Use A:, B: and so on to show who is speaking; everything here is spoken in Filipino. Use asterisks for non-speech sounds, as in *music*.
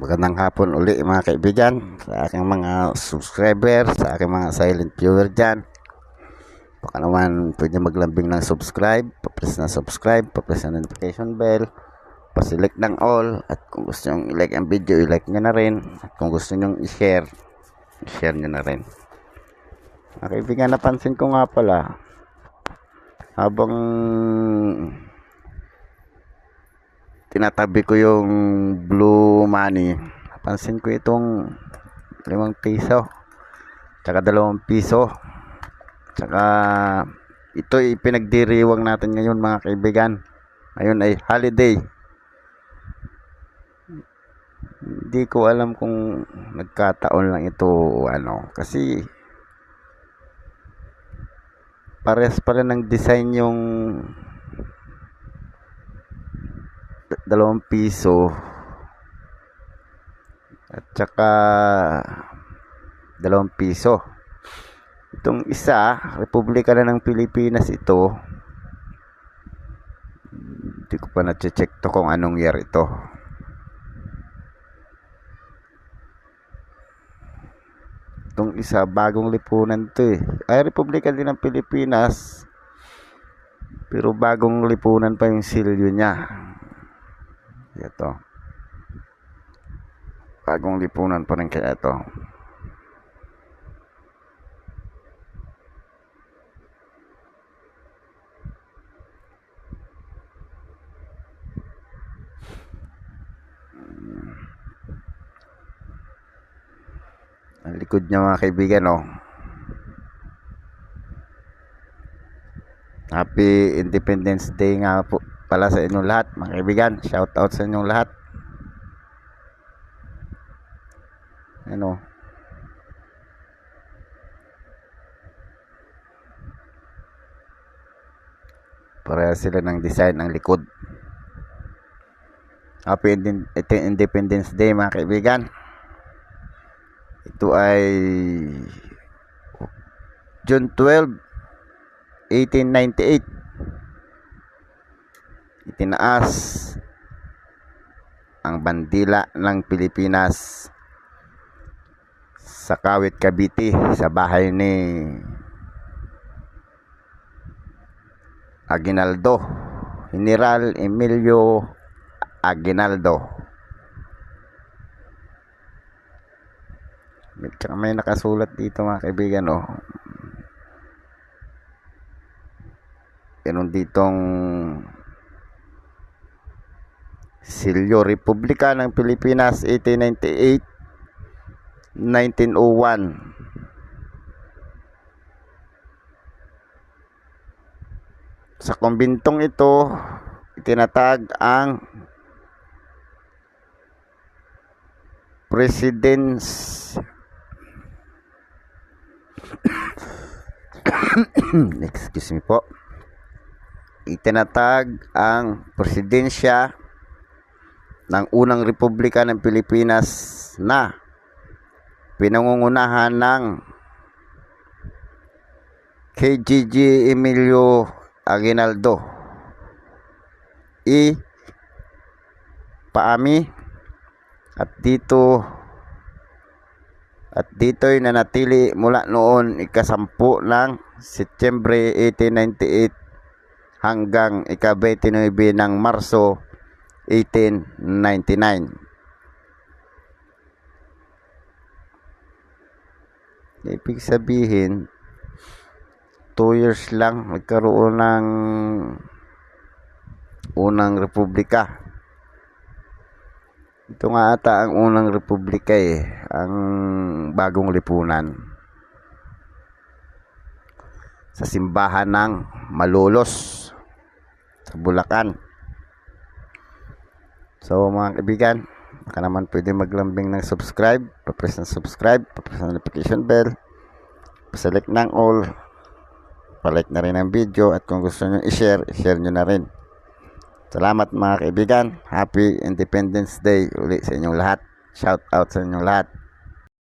A: Magandang hapon uli mga kaibigan sa aking mga subscriber, sa aking mga silent viewer dyan. Baka naman pwede maglambing ng subscribe, pa-press na subscribe, pa-press na notification bell, pa-select ng all, at kung gusto nyo i-like ang video, i-like nyo na rin. At kung gusto nyo i-share, i-share nyo na rin. Mga kaibigan, napansin ko nga pala, habang tinatabi ko yung blue money. Napansin ko itong limang piso tsaka dalawang piso. Tsaka ito ipinagdiriwang natin ngayon mga kaibigan. Ngayon ay holiday. Hindi ko alam kung nagkataon lang ito ano kasi pares pala ng design yung dalawang piso. At saka dalawang piso. Itong isa Republika na ng Pilipinas ito. Hindi ko pa na-check to kung anong year ito. Itong isa bagong lipunan to eh. Ay Republika din ng Pilipinas. Pero bagong lipunan pa yung silyo niya ito. Bagong lipunan pa rin kaya ito. Ang likod niya mga kaibigan, oh. Happy Independence Day nga po pala sa inyong lahat, mga kaibigan. Shout out sa inyong lahat. Ano? Pareha sila ng design ng likod. Happy Independence Day mga kaibigan. Ito ay June 12, 1898 itinaas ang bandila ng Pilipinas sa Kawit Cavite sa bahay ni Aguinaldo General Emilio Aguinaldo tsaka may nakasulat dito mga kaibigan oh. meron ditong Silyo Republika ng Pilipinas 1898 1901 Sa kumbintong ito itinatag ang Presidents *coughs* Excuse me po. Itinatag ang presidensya ng unang republika ng Pilipinas na pinangungunahan ng KGG Emilio Aguinaldo. I Paami. At dito at dito'y nanatili mula noon ikasampu ng Setyembre 1898 hanggang ika-29 ng Marso 1899. Ibig sabihin, 2 years lang nagkaroon ng unang republika. Ito nga ata ang unang republika eh, ang bagong lipunan. Sa simbahan ng Malolos sa Bulacan. So mga kaibigan, baka naman pwede maglambing ng subscribe, pa-press ng subscribe, pa-press ng notification bell, pa-select ng all, pa-like na rin ang video at kung gusto nyo i-share, i-share nyo na rin. Salamat mga kaibigan, Happy Independence Day uli sa inyong lahat. Shout out sa inyong lahat.